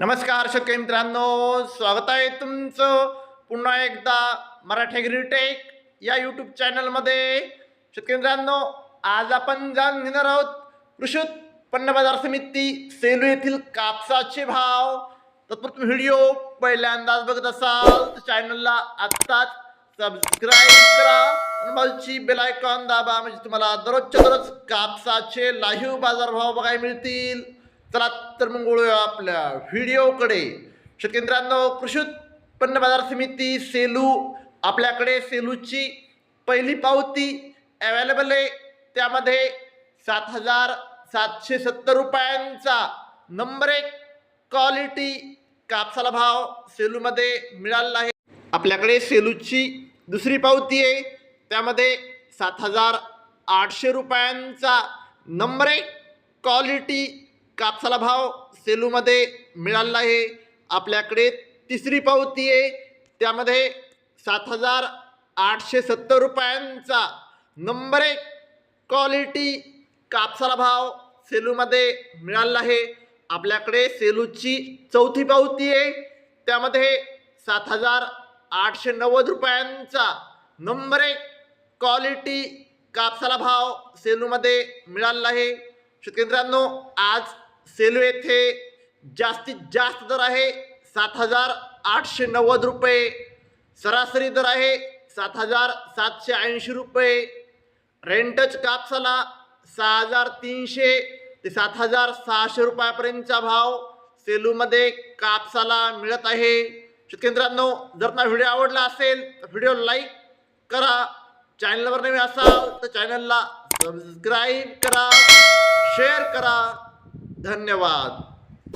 नमस्कार शक्य मित्रांनो. स्वागत आहे तुमचं पुन्हा एकदा मराठी ग्रीटेक या यूट्यूब चॅनलमध्ये शेतकरी मित्रांनो आज आपण जाणून घेणार आहोत कृषी उत्पन्न बाजार समिती सेलू येथील कापसाचे भाव. तत्पूर्वी व्हिडिओ पहिल्यांदाच बघत असाल तर चॅनलला आत्ताच सबस्क्राईब करा बाजूची बेलायकॉन दाबा म्हणजे तुम्हाला दररोजच्या दररोज कापसाचे लाईव्ह बाजारभाव बघायला मिळतील. चला तर मग वळूया आपल्या व्हिडिओकडे. शेतकरी कृषी उत्पन्न बाजार समिती सेलू आपल्याकडे सेलूची पहिली पावती अवेलेबल आहे. त्यामध्ये सात हजार सातशे सत्तर रुपयांचा नंबर एक क्वालिटी कापसाला भाव सेलूमध्ये मिळालेला आहे. आपल्याकडे सेलूची दुसरी पावती आहे. त्यामध्ये सात हजार आठशे रुपयांचा नंबर एक क्वालिटी कापसाला भाव सेलूमध्ये मिळाला आहे. आपल्याकडे तिसरी पावती आहे. त्यामध्ये सात हजार आठशे सत्तर रुपयांचा नंबर एक क्वालिटी कापसाला भाव सेलूमध्ये मिळालेला आहे. आपल्याकडे सेलूची चौथी पावती आहे. त्यामध्ये सात हजार आठशे नव्वद रुपयांचा नंबर एक क्वालिटी कापसाला भाव सेलूमध्ये मिळाला आहे. शेतकरी मित्रांनो आज सेलू येथे जास्तीत जास्त दर आहे. सात हजार आठशे नव्वद रुपये. सरासरी दर आहे सात हजार सातशे ऐंशी रुपये. रेंटच कापसाला सहा हजार तीनशे ते सात हजार सहाशे रुपयापर्यंतचा भाव सेलूमध्ये कापसाला मिळत आहे. शेतकरी जर ना व्हिडिओ आवडला असेल तर व्हिडिओ लाईक करा. चॅनलवर नवीन असाल तर चॅनलला सबस्क्राईब करा शेअर करा. धन्यवाद.